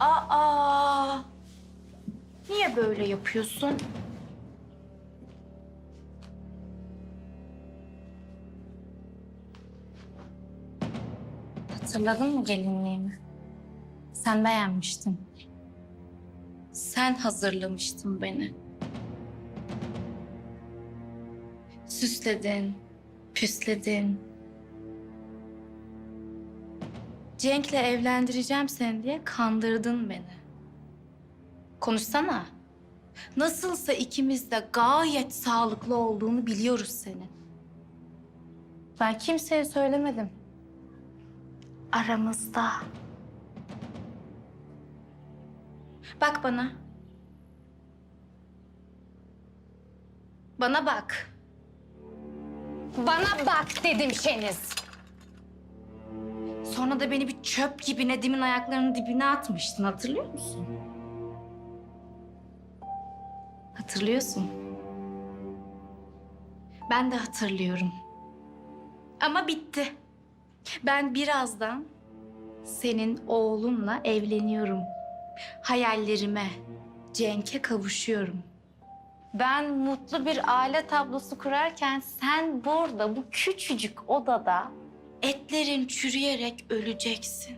Aa! Niye böyle yapıyorsun? Hatırladın mı gelinliğimi? Sen beğenmiştin. Sen hazırlamıştın beni. Süsledin, püsledin. Cenk'le evlendireceğim seni diye kandırdın beni. Konuşsana. Nasılsa ikimiz de gayet sağlıklı olduğunu biliyoruz senin. Ben kimseye söylemedim. Aramızda. Bak bana. Bana bak. Bana bak dedim Şeniz. Sonra da beni bir çöp gibi Nedim'in ayaklarının dibine atmıştın hatırlıyor musun? Hatırlıyorsun. Ben de hatırlıyorum. Ama bitti. Ben birazdan senin oğlunla evleniyorum. Hayallerime, Cenk'e kavuşuyorum. Ben mutlu bir aile tablosu kurarken sen burada bu küçücük odada etlerin çürüyerek öleceksin.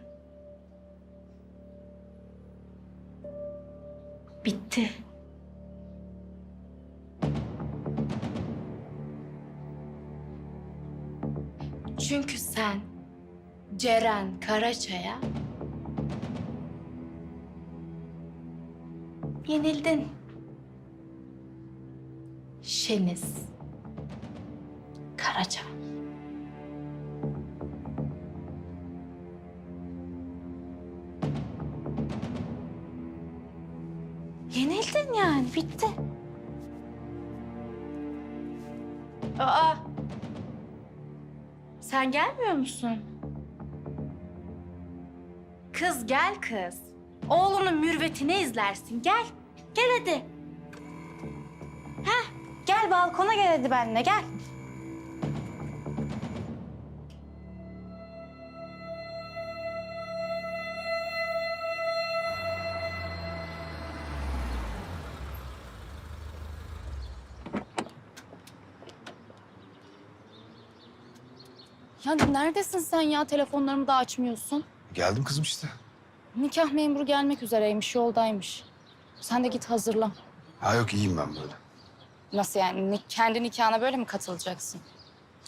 Bitti. Çünkü sen Ceren Karaçay'a yenildin. Şeniz Karaca. Yani, bitti. Aa, sen gelmiyor musun? Kız gel kız. Oğlunun mürvetini izlersin. Gel. Gel hadi. Heh, gel balkona gel hadi benimle gel. Ya neredesin sen ya? Telefonlarımı da açmıyorsun. Geldim kızım işte. Nikah memuru gelmek üzereymiş, yoldaymış. Sen de git hazırlan. Ha yok iyiyim ben böyle. Nasıl yani? Ni- kendi nikahına böyle mi katılacaksın?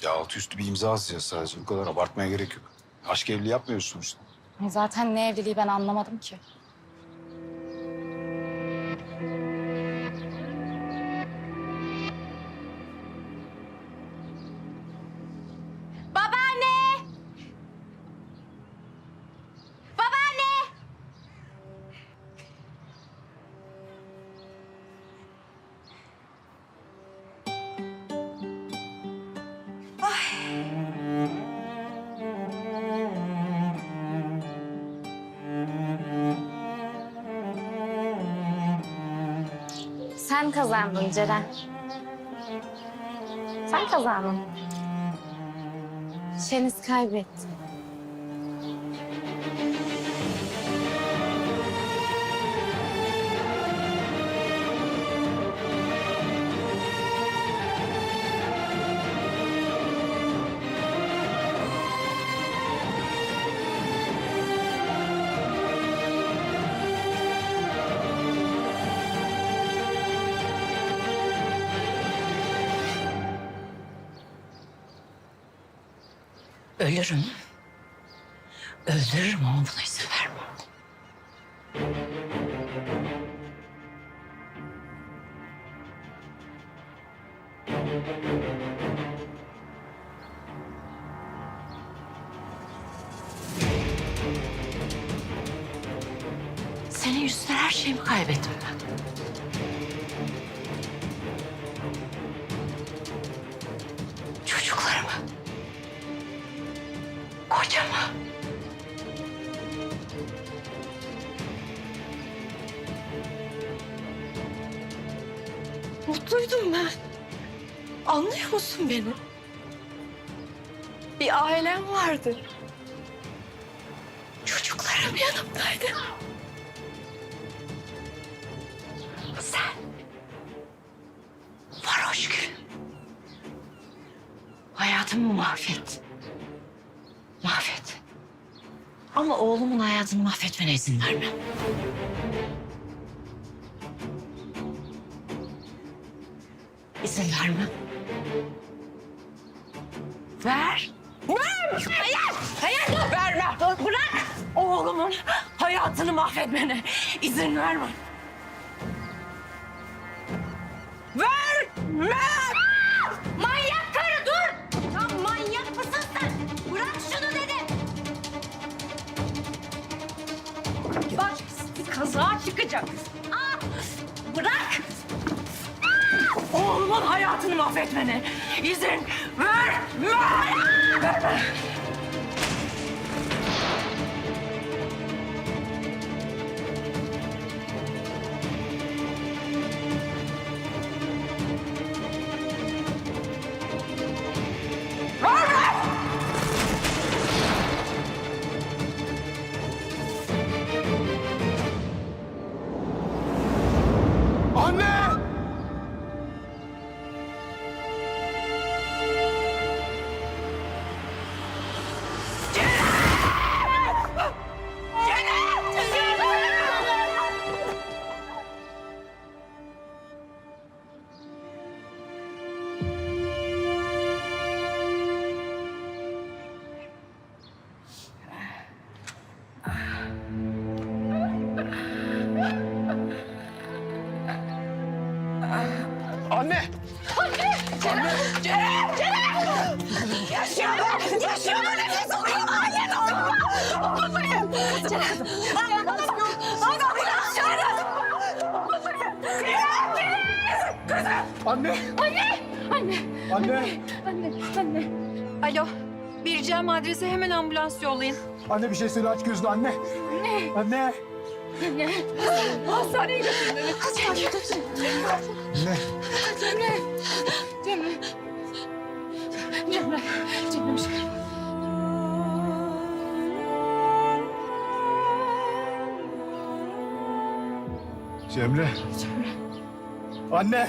Ya altı üstü bir imza atacağız sadece. Bu kadar abartmaya gerek yok. Aşk evliliği yapmıyoruz sonuçta. Zaten ne evliliği ben anlamadım ki. Sen kazandın Ceren. Sen kazandın. Şeniz kaybetti. Ölürüm. Öldürürüm ama buna izin vermem. Senin yüzünden her şeyimi kaybettim ben. Çocuklarımı kocama. Mutluydum ben. Anlıyor musun beni? Bir ailem vardı. Çocuklarım yanımdaydı. Sen varoş gün hayatımı mahvettin. Mahvet. Ama oğlumun hayatını mahvetmene izin vermem. İzin vermem. Ver. Ver! Hayır! Hayır! Verme! Bırak! Oğlumun hayatını mahvetmene izin vermem. Verme! Çıkacak. Aa, bırak! Oğlumun hayatını mahvetmene izin verme! Verme! Anne! Anne, Anne! anne, anne. Alo, vereceğim adrese hemen ambulans yollayın. Anne bir şey söyle aç gözünü anne. Anne! Anne. Hastaneye götürün beni. Hastaneye götürün. Anne! Cemre. Cemre. Cemre. Cemre. bir şey- Cemre. Anne!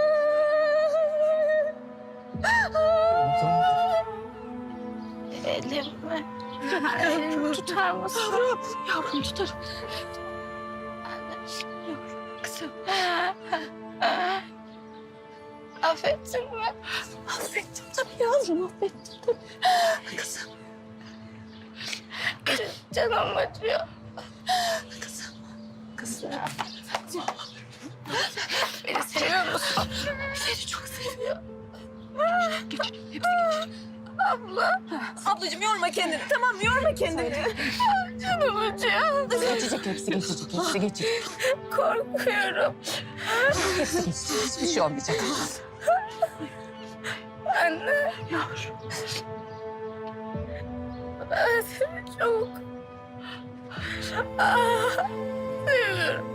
Ellerimi tutar mısın? Yavrum, yavrum tutarım. Yavrum, kızım. Affettin mi? Affettim tabii yavrum, affettim tabii. Kızım. Canım acıyor. Kızım. Kızım. Beni seviyor musun? Seni çok seviyorum. Geç, hepsi geç. Abla. Ablacığım yorma kendini. Tamam yorma kendini. Canım acıyor. Geçecek hepsi geçecek hepsi geçecek. Korkuyorum. Hepsi geçecek hiçbir şey olmayacak. Anne. Yavrum. Ben seni çok ah, seviyorum.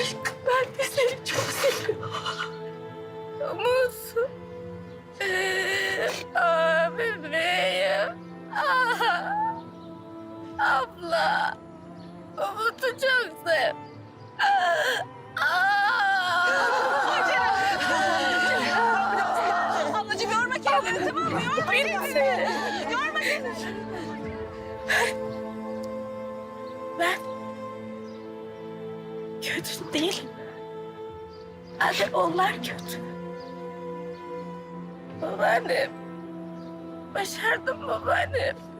Aşkım ben de seni çok seviyorum. Abla. Umut'u çok sev. Ablacığım yorma kendini tamam mı? Yorma kendini. Yorma kendini. Ben kötü değilim. Hadi onlar kötü. Babaannem. Başardım babaannem.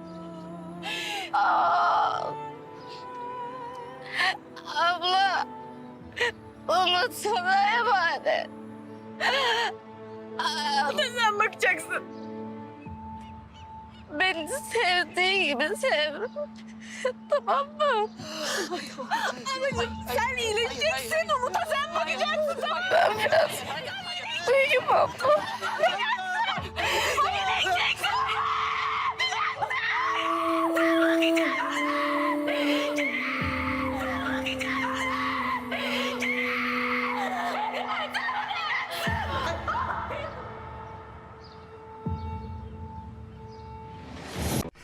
Abla. Umut sana emanet. Aa, Sen bakacaksın. Beni sevdiği gibi sev. tamam mı? Ablacığım sen iyileşeceksin. Umut'a sen bakacaksın tamam mı? Uyuyayım abla.